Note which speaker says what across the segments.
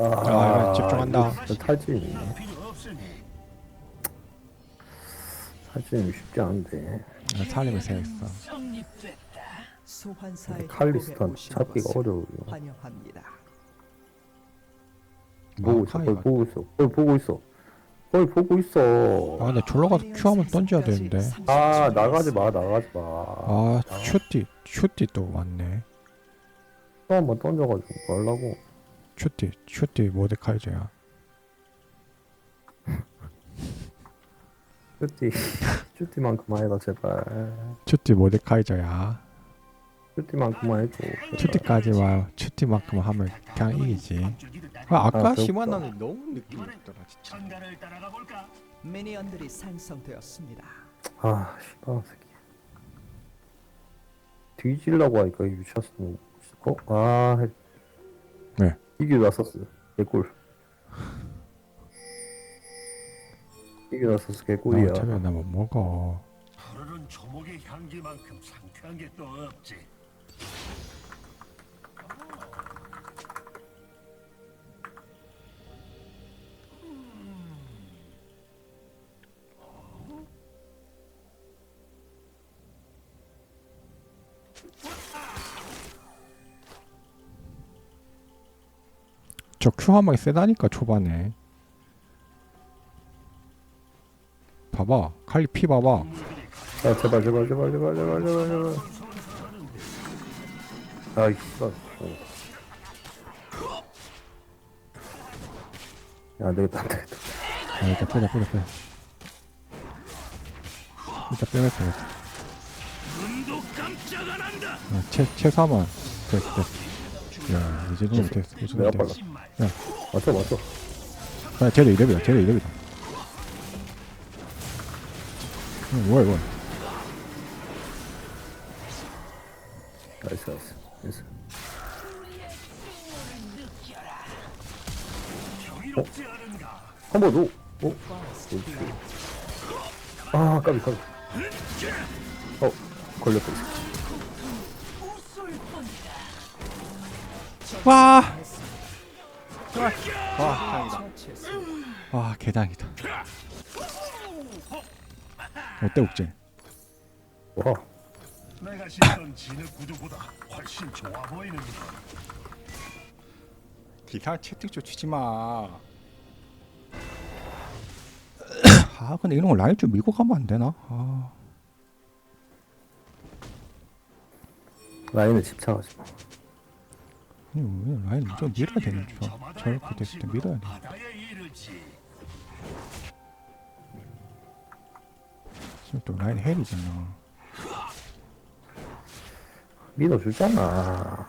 Speaker 1: 아, 집중한다.
Speaker 2: 이거 탈진이. 탈진이 쉽지 않은데.
Speaker 1: 나 살림을
Speaker 3: 협곡에 오신
Speaker 2: 찾기가 어려워요.
Speaker 3: 환영합니다.
Speaker 2: 보고 있어.
Speaker 1: 마카이가-
Speaker 2: 보고 있어. 거기 보고 있어. 거기 보고 있어.
Speaker 1: 아 근데 졸러 가서 큐 한번 던져야 되는데.
Speaker 2: 아 나가지 마 나가지 마.
Speaker 1: 아 큐티 큐티 또 왔네.
Speaker 2: 또 한번 던져가지고 말라고.
Speaker 1: 큐티 큐티 모데카이저야.
Speaker 2: 쭈띠 쭈띠만큼만 해라 제발.
Speaker 1: 큐티 모데카이저야.
Speaker 2: 쭈띠만큼만 해줘.
Speaker 1: 큐티까지만 큐티만큼 하면 그냥 이기지. 아, 아까
Speaker 2: 그렇구나.
Speaker 1: 시마나는 너무 느낌이 없더라 진짜.
Speaker 3: 미니언들이 생성되었습니다.
Speaker 2: 아 씨발 새끼. 뒤질라고 하니까 이 미쳤어. 어? 아. 해-
Speaker 1: 네.
Speaker 2: 이게 났었어. 개꿀. 이게 났었어 개꿀이야.
Speaker 1: 아, 어차피 나못 먹어.
Speaker 4: 푸르른 조목의 향기만큼 상쾌한 게 또 없지.
Speaker 1: 저큐한 방에 세다니까 초반에. 봐봐 칼리 피 봐봐.
Speaker 2: 아 제발 제발 제발 제발 제발 제발 제발. 아이 씨발. 어. 야, 안 되겠다, 안 되겠다.
Speaker 1: 아, 일단 빼자 빼자 빼자. 일단 빼면 되겠다. 아, 최 최소한 됐어 됐어. 야 이제 좀 됐어. 이
Speaker 2: 내가
Speaker 1: 됐어.
Speaker 4: 신 말.
Speaker 2: 맞춰, 맞춰.
Speaker 1: 아, 쟤네 이랩이다. 쟤네 이랩이다. 음, 뭐야 이거?
Speaker 2: 나이스, 나이스. 나이스.
Speaker 4: 경이롭지 않은가.
Speaker 2: 한번 더. 어? 그렇지. 아, 까비, 까비. 어, 걸렸다.
Speaker 1: 와. 와,
Speaker 3: 처치했습니다.
Speaker 1: 와 개당이다. 어때 옥제?
Speaker 2: 와,
Speaker 4: 내가 신던 진흙 구두보다 훨씬 좋아 보이는군.
Speaker 1: 기사 채팅 좀 치지 마. 아 근데 이런 거 라인 좀 밀고 가면 안 되나? 아,
Speaker 2: 라인에 집착하지 마.
Speaker 1: 아니 왜 라인 좀 밀어야 되는 줄. 저렇게 됐을 때 밀어야 돼. 지금 또 라인 헬이잖아.
Speaker 2: 믿어주잖아.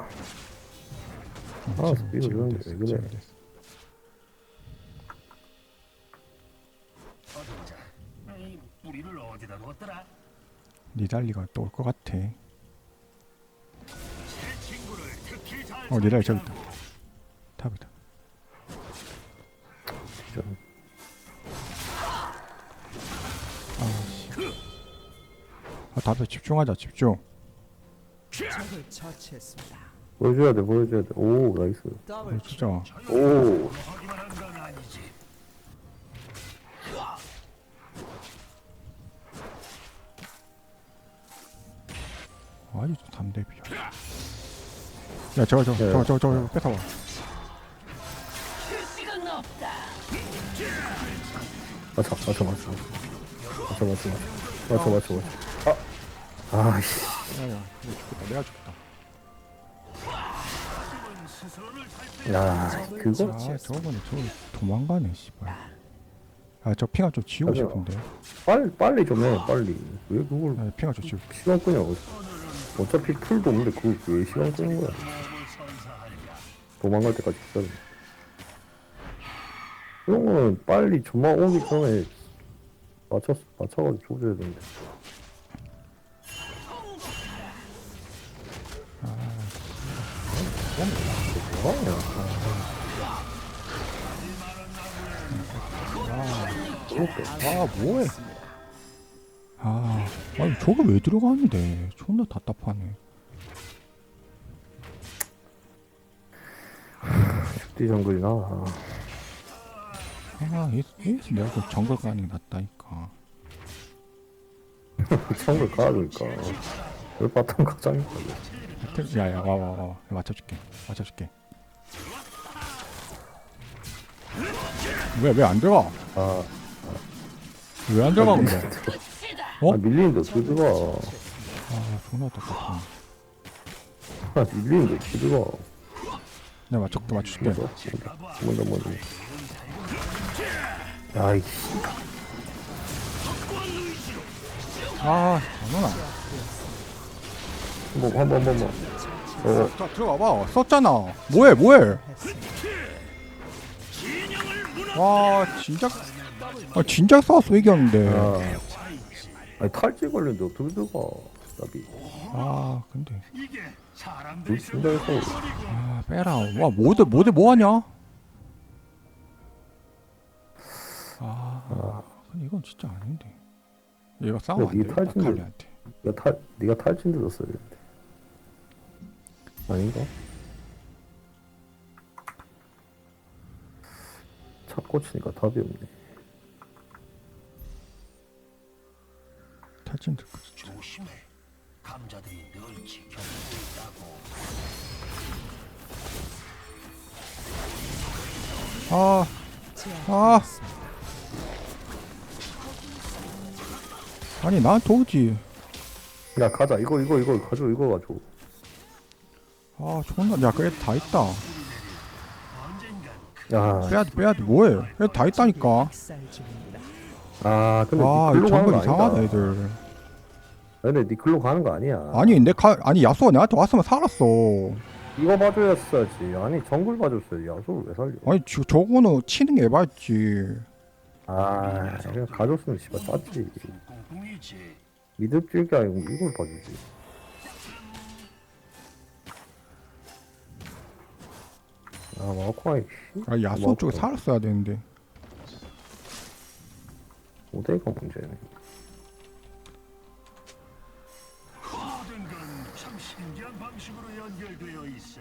Speaker 1: 어,
Speaker 2: 아,
Speaker 1: 지금-
Speaker 2: 이거
Speaker 1: 지금
Speaker 2: 이러는데
Speaker 1: 됐어,
Speaker 2: 왜 그래?
Speaker 4: 이 뿌리를 어디다 뒀더라?
Speaker 1: 니달리가 또 올 것 같아. 어 니달리 저기. 있다. 탑이다.
Speaker 2: 좀.
Speaker 1: 아 다들 집중하자 집중.
Speaker 3: 적을 처치했습니다.
Speaker 2: 보여줘야 돼, 보여줘야 돼. 오, 나이스.
Speaker 3: 더블
Speaker 1: 어, 진짜.
Speaker 2: 오.
Speaker 1: 아주 담대비야. 야 저거 저거
Speaker 2: 네.
Speaker 1: 저거 저거 저거 뺏어봐.
Speaker 2: 맞춰, 맞춰, 맞춰. 맞춰, 맞춰, 맞춰. 맞춰, 맞춰, 맞춰. 아, 아이씨.
Speaker 1: 야야 이거 죽겠다 내가 죽겠다.
Speaker 2: 야, 그거?
Speaker 1: 아 저거는 저 도망가네 씨발. 아저 핑아 좀 지우고. 싶은데.
Speaker 2: 빨리, 빨리 좀 해, 빨리. 왜 그걸
Speaker 1: 아 핑아 좀 지우.
Speaker 2: 시간 끄냐고. 어차피 풀도 없는데 그걸 왜 시간 끄는 거야? 도망갈 때까지 기다려. 이런 거는 빨리 조만 오기 전에 맞춰, 맞춰가지고 조져야 되는데. 아, 뭐하냐.
Speaker 1: 아 뭐해? 아 아니 저거 왜 들어가는데? 존나 답답하네.
Speaker 2: 어디 정글이나 아,
Speaker 1: 아, 이, 이 내가 그 정글 가는 게 낫다니까.
Speaker 2: 정글 가니까 왜 바텀 가자니까
Speaker 1: 야야 와 와 와 맞춰줄게 맞춰줄게. 왜 왜 안 들어가?
Speaker 2: 아,
Speaker 1: 왜 안 들어가 근데? 어?
Speaker 2: 아 밀리는데 어떻게 들어가
Speaker 1: 아 존나 똑같아.
Speaker 2: 아 밀리는데 어떻게 들어가
Speaker 1: 내가 맞춰도 맞춰줄게.
Speaker 2: 먼저 먼저 아이씨
Speaker 1: 아 장난아.
Speaker 2: 한 번 한 번 한 번 어
Speaker 1: 자 들어가봐 썼잖아. 뭐해 뭐해? 와 진작 아 진작 싸웠어 이겼는데.
Speaker 2: 아, 아니 탈지 걸렸는데 어떻게 들어가 나비
Speaker 1: 아 근데
Speaker 4: 이게 사람들이
Speaker 2: 그 진작에서
Speaker 1: 아 빼라. 와 모드 모드 뭐하냐? 아 근데 이건 진짜 아닌데. 얘가 싸우면
Speaker 2: 야, 안니
Speaker 1: 돼.
Speaker 2: 탈진을-
Speaker 1: 아칼리한테.
Speaker 2: 네가 탈 네가 탈진 들었어야 되는데 아닌가? 차 꽂히니까 답이 없네
Speaker 1: 탈진 들 거지.
Speaker 4: 조심해. 감자들이 널 지켜보고 있다고.
Speaker 1: 아 아. 아니 나한테 오지.
Speaker 2: 야 가자 이거 이거 이거 가져 이거 가져
Speaker 1: 아 존나 야 그래 다 있다.
Speaker 2: 야,
Speaker 1: 빼야 돼 빼야 돼 뭐해? 그래 다 있다니까.
Speaker 2: 아 근데
Speaker 1: 아니이
Speaker 2: 글로 가는
Speaker 1: 정글
Speaker 2: 거
Speaker 1: 이상하다
Speaker 2: 아니다
Speaker 1: 애들.
Speaker 2: 근데 니 글로 가는 거 아니야
Speaker 1: 아니 내 가, 아니 야수가 내한테 왔으면 살았어.
Speaker 2: 이거 봐줘야지 아니 정글 봐줬어야지 야소를 왜 살려
Speaker 1: 아니 저, 저거는 치는 게 에바였지.
Speaker 2: 아 그냥 가줬으면 씨발 땄지. 미드 찔게 아니고 이걸 봐주지 아 마코아이
Speaker 1: 아 야수
Speaker 2: 뭐,
Speaker 1: 쪽에
Speaker 2: 뭐.
Speaker 1: 살았어야 되는데.
Speaker 2: 오대가 문제네
Speaker 4: 모든 건 참 신기한 방식으로 연결되어 있어.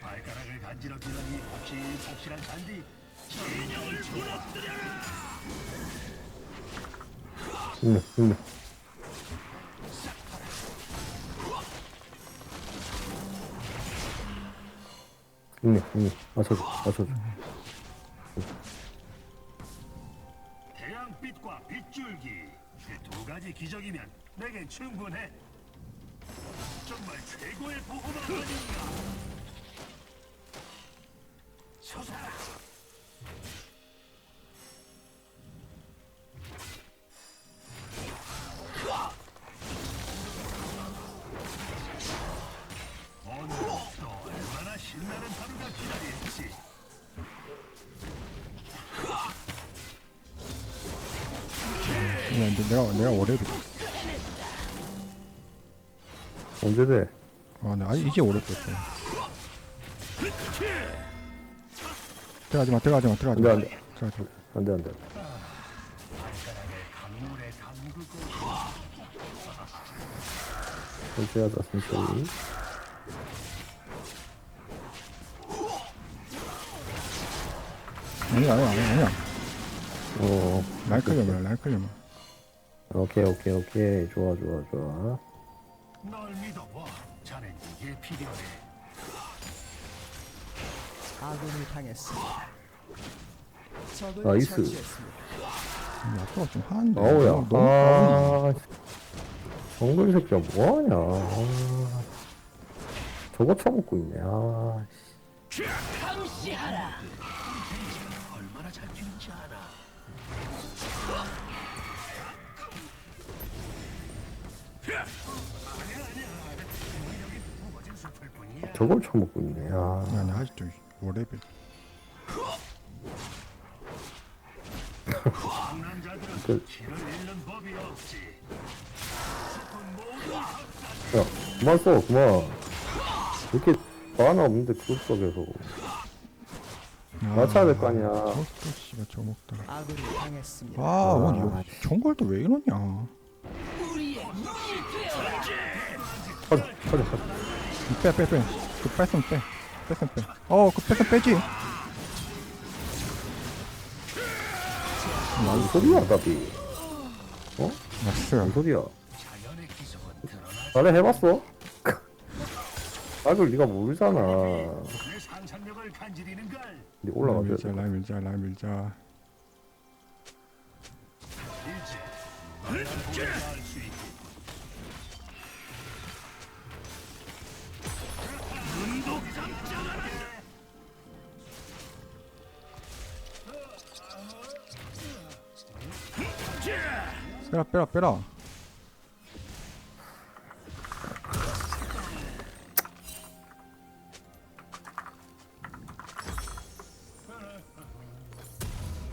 Speaker 4: 발가락을 간지럽히더니 폭신폭신한 잔디 진영을 무너뜨려라
Speaker 2: 있네 있네 있네 있네 맞춰줘 맞춰줘.
Speaker 4: 태양빛과 빗줄기. 그두 가지 기적이면 내겐 충분해. 정말 최고의 보호막 아닌가? 솟아
Speaker 1: 야, 이제 내가 내가 월요일.
Speaker 2: 언제 돼?
Speaker 1: 아, 나 아직 이제 월요일 됐어. 들어가지 마, 들어가지 마, 들어가지
Speaker 2: 안돼
Speaker 1: 마.
Speaker 2: 안 돼
Speaker 1: 들어가지 마.
Speaker 2: 안 돼 안돼
Speaker 4: 강물에 담그고
Speaker 2: 천천히 하자 천천히
Speaker 1: 아니야, 아니야, 아니야.
Speaker 2: 어
Speaker 1: 날 끌려면, 날 끌려면.
Speaker 2: 오케이 오케이 오케이 좋아 좋아 좋아
Speaker 4: 널 믿어봐 자넨 이게 필요해
Speaker 3: 아군이 당했습니다. 적을
Speaker 2: 나이스.
Speaker 3: 처치했습니다.
Speaker 1: 야수가 좀 하는데.
Speaker 2: 어우야
Speaker 1: 너무 너무
Speaker 2: 아 정글 새끼야 뭐하냐 아, 저거 쳐먹고 있네 아 씨.
Speaker 4: 얼마나
Speaker 2: 저걸 쳐먹고 있네 아
Speaker 1: 야, 나 아직도 월요일.
Speaker 4: 남자들은
Speaker 2: 그- 야, 그만 써, 그만. 이렇게 만화 없는데 그것 속에서. 맞춰야 될거 아니야.
Speaker 1: 씨가 저 먹다.
Speaker 3: 아군이 당했습니다.
Speaker 1: 아, 원 이거
Speaker 2: 아.
Speaker 1: 정글도 왜 이러냐?
Speaker 2: 터져, 터져, 터져.
Speaker 1: 빼, 빼, 빼. 그 뺐으면 빼. 뺐으면 빼. 어, 그 뺐으면 빼지.
Speaker 2: 뭔 소리야, 답이.
Speaker 1: 나이스.
Speaker 2: 뭔 소리야. 나래 해봤어? 아이고, 네가 모르잖아. 네
Speaker 1: 라인
Speaker 2: 올라가줘야
Speaker 1: 밀자,
Speaker 2: 돼.
Speaker 1: 라인 밀자, 라인 밀자. 빼라, 빼라, 빼라.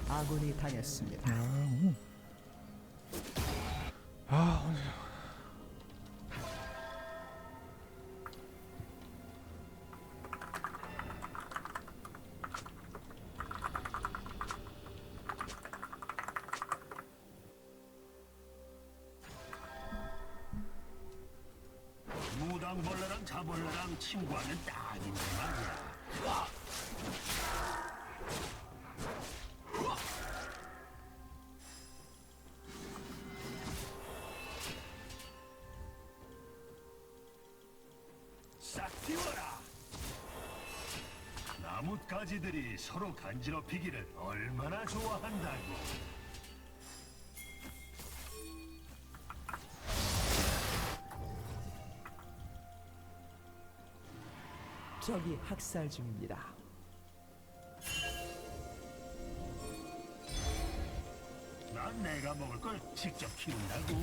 Speaker 3: 아군이 당했습니다.
Speaker 1: 아, 오늘.
Speaker 4: 자벌레랑 친구하면 딱인데 말이야. 싹 틔워라. 나뭇가지들이 서로 간지럽히기를 얼마나 좋아한다고
Speaker 3: 적이 학살 중입니다.
Speaker 4: 난 내가 먹을 걸 직접 키운다고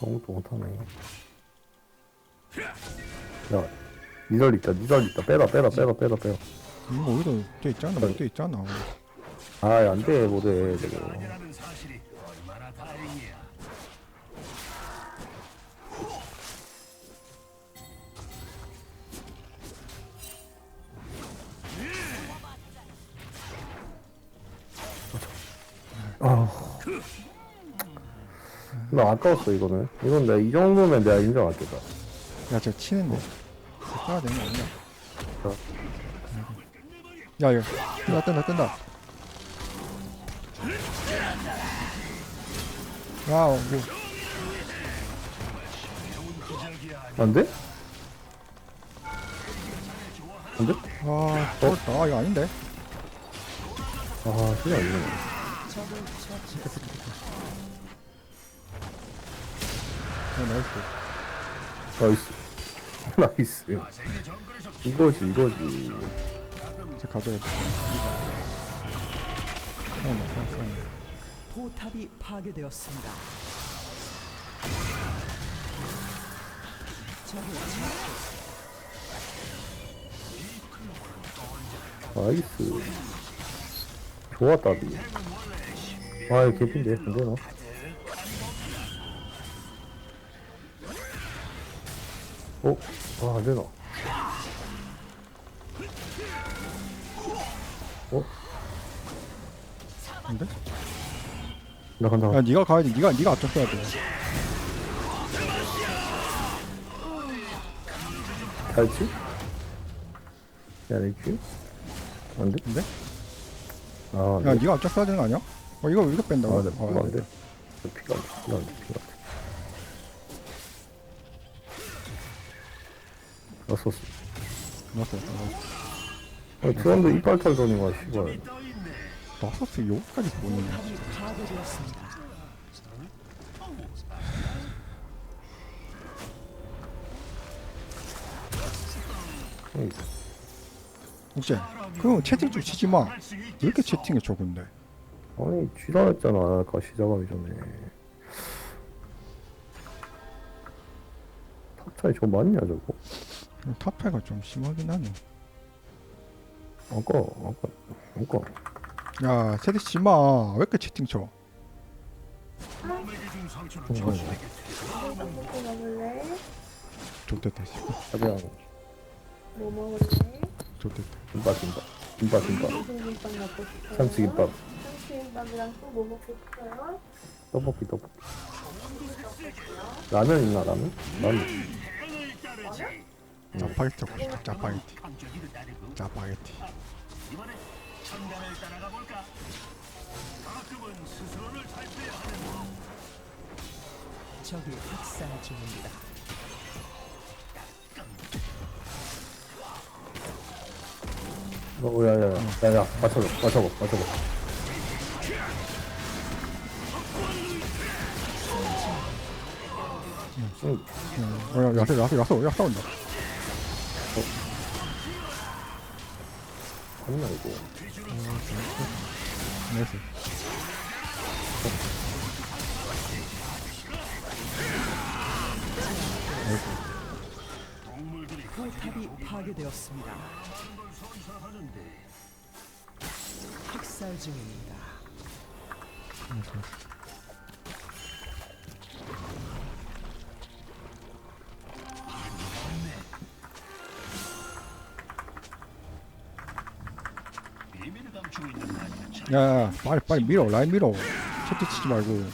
Speaker 2: 아무것도 못하네. 야, 니덜 있다, 니덜 있다. 빼라, 빼라, 빼라, 빼라, 빼라.
Speaker 1: 이거 오히려 돼 있잖아, 못돼 있잖아.
Speaker 2: 아, 안 돼, 못해, 저거.
Speaker 4: 아니라는 사 나
Speaker 2: 아까웠어, 이거는. 이건 내가 이 정도면 내가 인정할게다.
Speaker 1: 야, 저 치는데. 써야 되는 거 아니야?
Speaker 2: 어.
Speaker 1: 야, 야, 뜬다, 뜬다, 뜬다. 야, 뭐,
Speaker 2: 안 돼? 안 돼?
Speaker 1: 아, 떨었다. 아, 이거 아닌데?
Speaker 2: 아, 진짜 안 되네.
Speaker 3: 적을 처치
Speaker 1: 나이스.
Speaker 2: 나이스. 나이스. 이거지, 이거지.
Speaker 1: 제 가져야 돼. 어, 나 깜짝이야.
Speaker 3: 포탑이 파괴되었습니다. 적을.
Speaker 2: 나이스. 좋았다, 비. 아, 이거 개핀데, 안 되나? 어? 아, 안 되나? 어?
Speaker 1: 근데?
Speaker 2: 나 간다.
Speaker 1: 야, 니가 가야 돼. 니가, 니가 앞장서야 돼.
Speaker 2: 갈치? 야, 내큐? 안 돼?
Speaker 1: 근데?
Speaker 2: 아, 안
Speaker 1: 야,
Speaker 2: 돼.
Speaker 1: 니가 앞장서야 되는 거 아니야? 어, 이거, 이거 뺀다고?
Speaker 2: 아, 네,
Speaker 1: 어,
Speaker 2: 피가 안 돼. 피가 안 돼. 피가 안 돼. 피가 안 돼. 났었어.
Speaker 1: 나왔어.
Speaker 2: 아, 트런드 이빨 털더니 와, 씨발.
Speaker 1: 나왔어, 여기까지
Speaker 3: 파괴되었습니다.
Speaker 2: 응.
Speaker 1: 혹시, 그럼 채팅 좀 치지 마. 왜 이렇게 채팅이 적은데?
Speaker 2: 아니, 쥐라했잖아, 아까 시작하기 전에. 탑 차이 저 맞냐, 저거?
Speaker 1: 탑파이가 좀 심하긴 하네.
Speaker 2: 아까, 아까, 아까.
Speaker 1: 야, 세대 치지 마. 왜 이렇게 채팅 쳐?
Speaker 2: 어?
Speaker 1: 좋됐다 씨.
Speaker 2: 그냥
Speaker 5: 뭐 먹을래?
Speaker 1: 좋됐다
Speaker 2: 김밥 김밥 김밥 김밥
Speaker 5: 무슨 김밥 먹고 싶어요?
Speaker 2: 참치김밥
Speaker 5: 참치김밥이랑 또 뭐 먹고 싶어요?
Speaker 2: 떡볶이 떡볶이 라면 있나 라면? 라면
Speaker 4: 따르지.
Speaker 1: 짜파게티 먹고 싶다 짜파게티 짜파게티
Speaker 4: 이번에 천간을 따라가 볼까? 가끔은 스스로를 살펴야 하는 법.
Speaker 3: 적이 학살 중입니다.
Speaker 2: 어 야 야 야 야 야 맞춰줘 맞춰봐 맞춰봐 응
Speaker 1: 어, 야, 야수 야수 야수 야수 온다
Speaker 2: 아니야 이거
Speaker 1: 나이스
Speaker 4: 동물들이
Speaker 3: 포탑이 파괴되었습니다. 학살 중입니다.
Speaker 4: 야. 참.
Speaker 1: 야야 빨리 빨리 밀어 라인 밀어 채트 치지 말고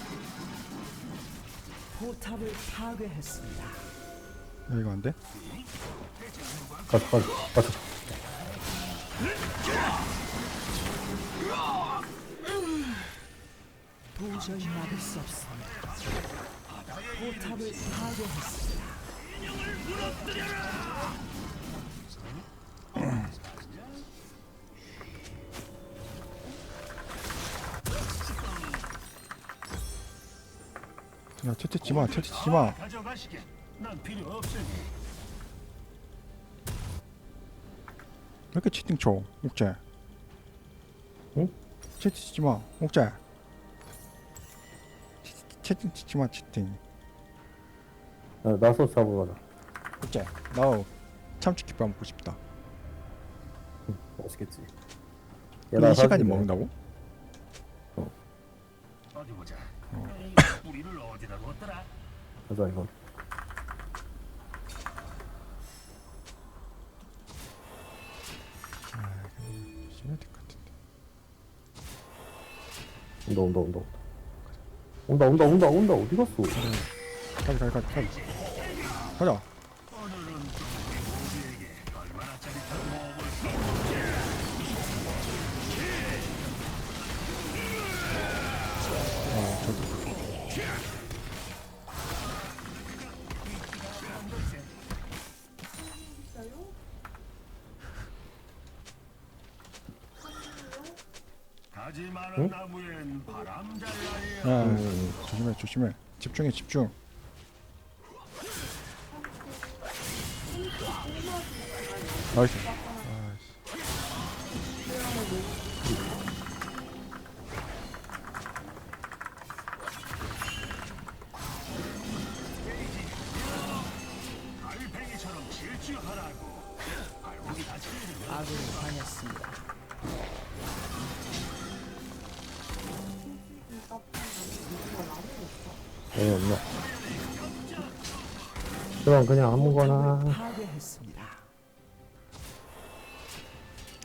Speaker 3: 포탑을 파괴했습니다.
Speaker 1: 야 이거 안 돼?
Speaker 2: 가서 가서 맞춰
Speaker 3: 도저히 막을 수 없습니다. 포탑을 파괴했습니다.
Speaker 1: 야 채트 치마 채트 치마
Speaker 4: 가져가시게. 난 필요 없으니.
Speaker 1: 왜 이렇게 채팅 쳐 옥재
Speaker 2: 응?
Speaker 1: 채팅 치지마 옥재 채- 채팅 치지마 채팅
Speaker 2: 야 나서 잡으러 가자
Speaker 1: 옥재 나 참치김밥 먹고 싶다
Speaker 2: 맛있겠지
Speaker 1: 이 시간이. 먹는다고?
Speaker 2: 가자 이건
Speaker 1: 시네틱 같은데
Speaker 2: 온다 온다 온다. 온다 온다 온다 온다. 어디 갔어?
Speaker 1: 가자 가자 가자. 가자
Speaker 2: 응?
Speaker 4: 나야.
Speaker 1: 야
Speaker 2: 음.
Speaker 1: 조심해 조심해 집중해 집중 나이스
Speaker 2: 그냥 아무거나.
Speaker 3: 파괴했습니다.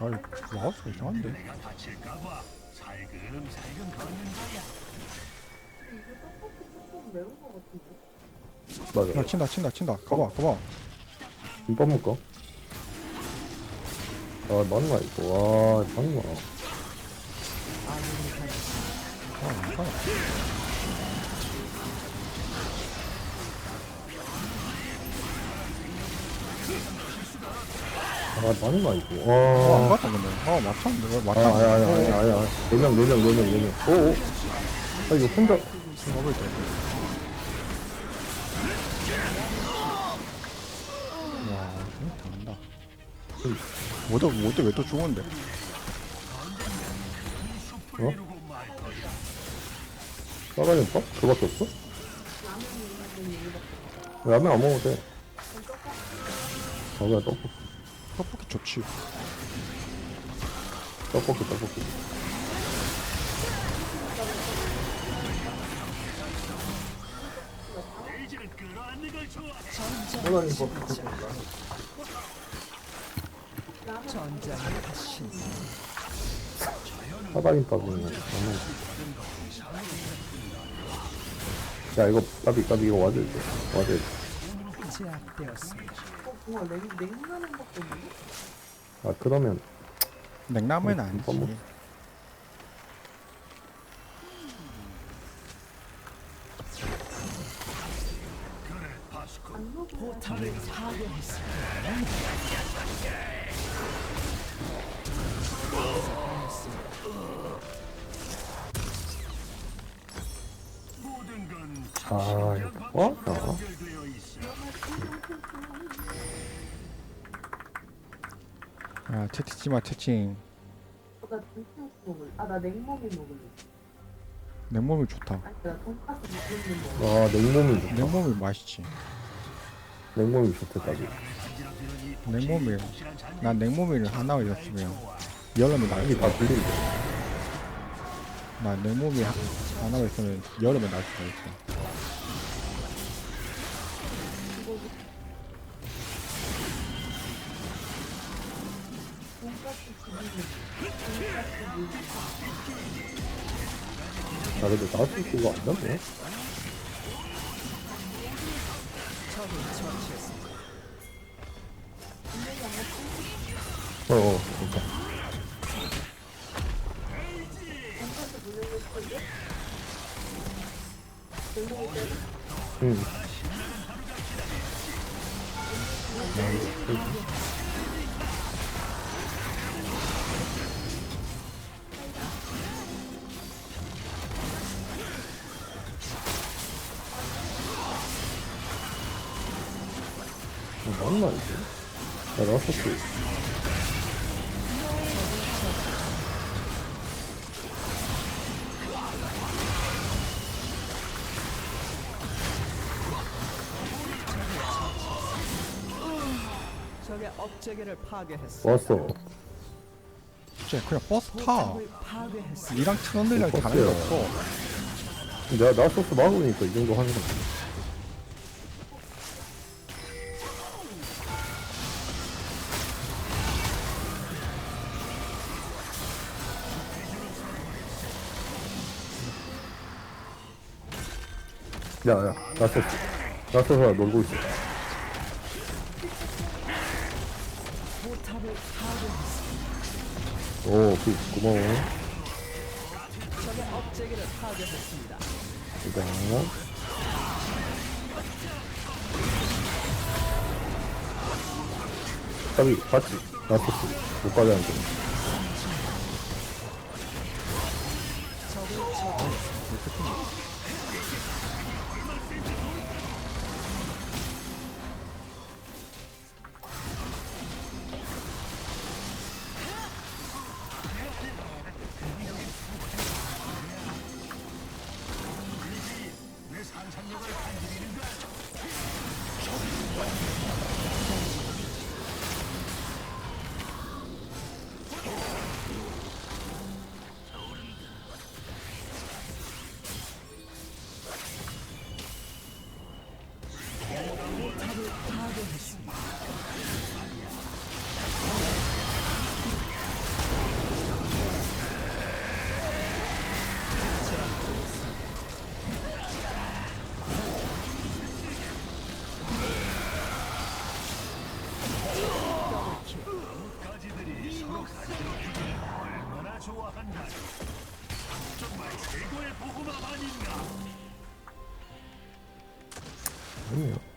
Speaker 1: 아이 마우스가 이상한데?
Speaker 4: 내가 다칠까봐 살금살금 걷는 거야.
Speaker 2: 맞아
Speaker 1: 야 친다 친다 친다. 가봐 가봐.
Speaker 2: 김밥 먹까? 아 맞나 이거? 와 맞나?
Speaker 3: 아군이 당했습니다.
Speaker 1: 아 괜찮아
Speaker 2: 아 맞나 이거
Speaker 1: 어안
Speaker 2: 와
Speaker 1: 갔다 근데 아 맞췄는데 왜
Speaker 2: 아,
Speaker 1: 맞췄
Speaker 2: 아야, 아야, 아야, 아야. 네 명, 네 명, 네 명, 네 명. 오, 오. 아, 이거 혼자.
Speaker 1: 먹을 때 와, 진짜 잘한다. 뭐다, 뭐다, 왜또 죽었는데?
Speaker 2: 어? 싸가지 밥? 그거밖에 없어? 라면 안 먹어도 돼. 아, 그냥 떡볶이.
Speaker 1: 떡볶이 좋지.
Speaker 2: 떡볶이, 떡볶이.
Speaker 3: 전장 화신
Speaker 4: 사다림밥은 너무 야 이거 까비 까비 이거 와줄 때 와줄 때.
Speaker 3: 제압되었습니다.
Speaker 4: 아 그러면
Speaker 1: 냉라면
Speaker 4: 음,
Speaker 1: 아니지.
Speaker 4: 이거 뭐-
Speaker 3: 포탑을 파괴했습니다.
Speaker 2: 모든
Speaker 4: 건아 이거 뭐? 어?
Speaker 2: 있어.
Speaker 1: 채팅치 마 채팅.
Speaker 5: 나 돈까스 먹을래. 아, 나 냉모밀 먹을래.
Speaker 1: 냉모밀 좋다.
Speaker 5: 아니, 나 돈까스 먹을래.
Speaker 4: 아 냉모밀 좋다
Speaker 1: 냉모밀 맛있지.
Speaker 4: 냉모밀 좋대 까비
Speaker 1: 냉모밀. 난 냉모밀을 하나 올렸으면 여름에 날
Speaker 4: 이게
Speaker 1: 수가
Speaker 4: 다 들린대
Speaker 1: 나 냉모밀 하- 하나 있으면 여름에 날 수가 있어.
Speaker 4: 나 근데 나한테 그거 안 나네. 어어
Speaker 3: 적의 업체계를 파괴했습니다.
Speaker 4: 왔어.
Speaker 1: 진짜 그냥 버스 타. 니랑 트런들이랑
Speaker 4: 버스야.
Speaker 1: 다른 게 없어.
Speaker 4: 내가 나왔었어 막으니까 이 정도 하는 거야. 야, 야, 나왔었어. 나왔어서 놀고 있어. 오, 그, 고마워. 일단. 저기, 봤지? 나왔었어. 못 가게 하는 거.
Speaker 2: 좋아한다. 정말 최고의 보호막 아닌가?
Speaker 4: 아니에요.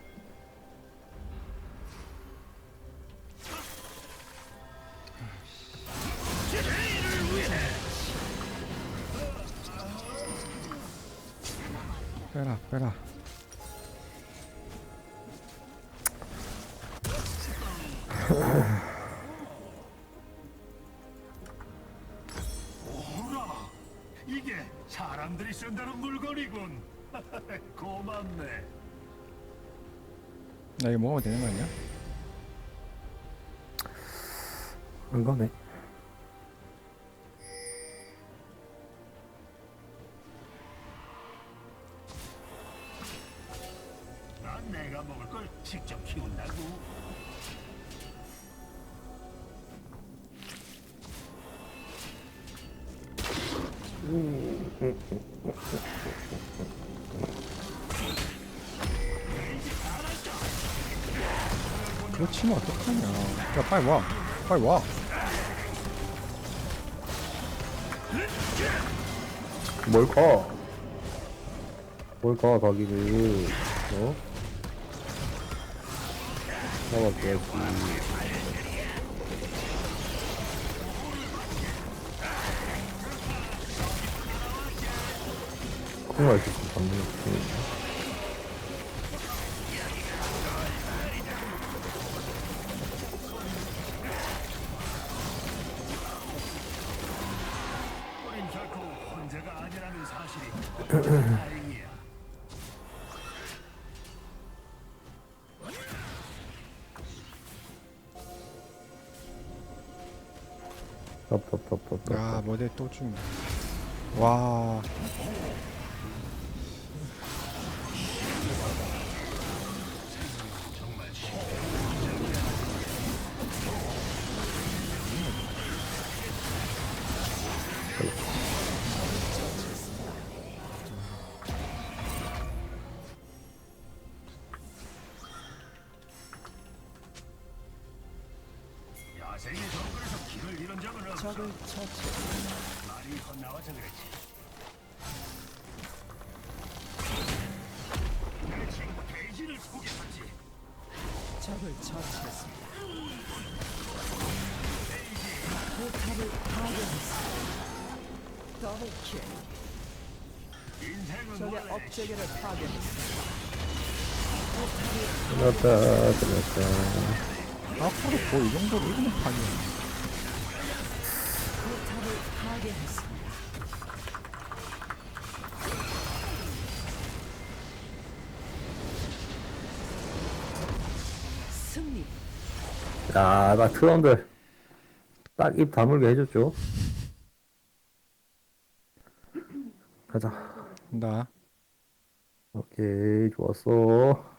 Speaker 2: 고맙네.
Speaker 1: 나 이거 먹으면 되는 거 아니야?
Speaker 2: 난 내가
Speaker 4: 먹을 걸 직접 키운다고.
Speaker 1: 그거 치면 어떡하냐 야 빨리 와 빨리
Speaker 2: 와뭘 가? 뭘 가, 가기를. 어? 나가줘야지. 콩알 이렇게 답답답답답.
Speaker 1: 야 뭐대 또 죽네 와
Speaker 3: 적을 처치했습니다. 포탑을 파괴했습니다. 더블킬. 적의 업체계를 파괴했습니다.
Speaker 2: 끝났다, 끝났다.
Speaker 1: 앞으로 뭐이 정도로 이기는 판이야
Speaker 3: 포탑을 파괴했습니다. 승리.
Speaker 2: 야, 나 트런들 딱 입 다물게 해줬죠. 가자.
Speaker 1: 나
Speaker 2: 오케이, 좋았어.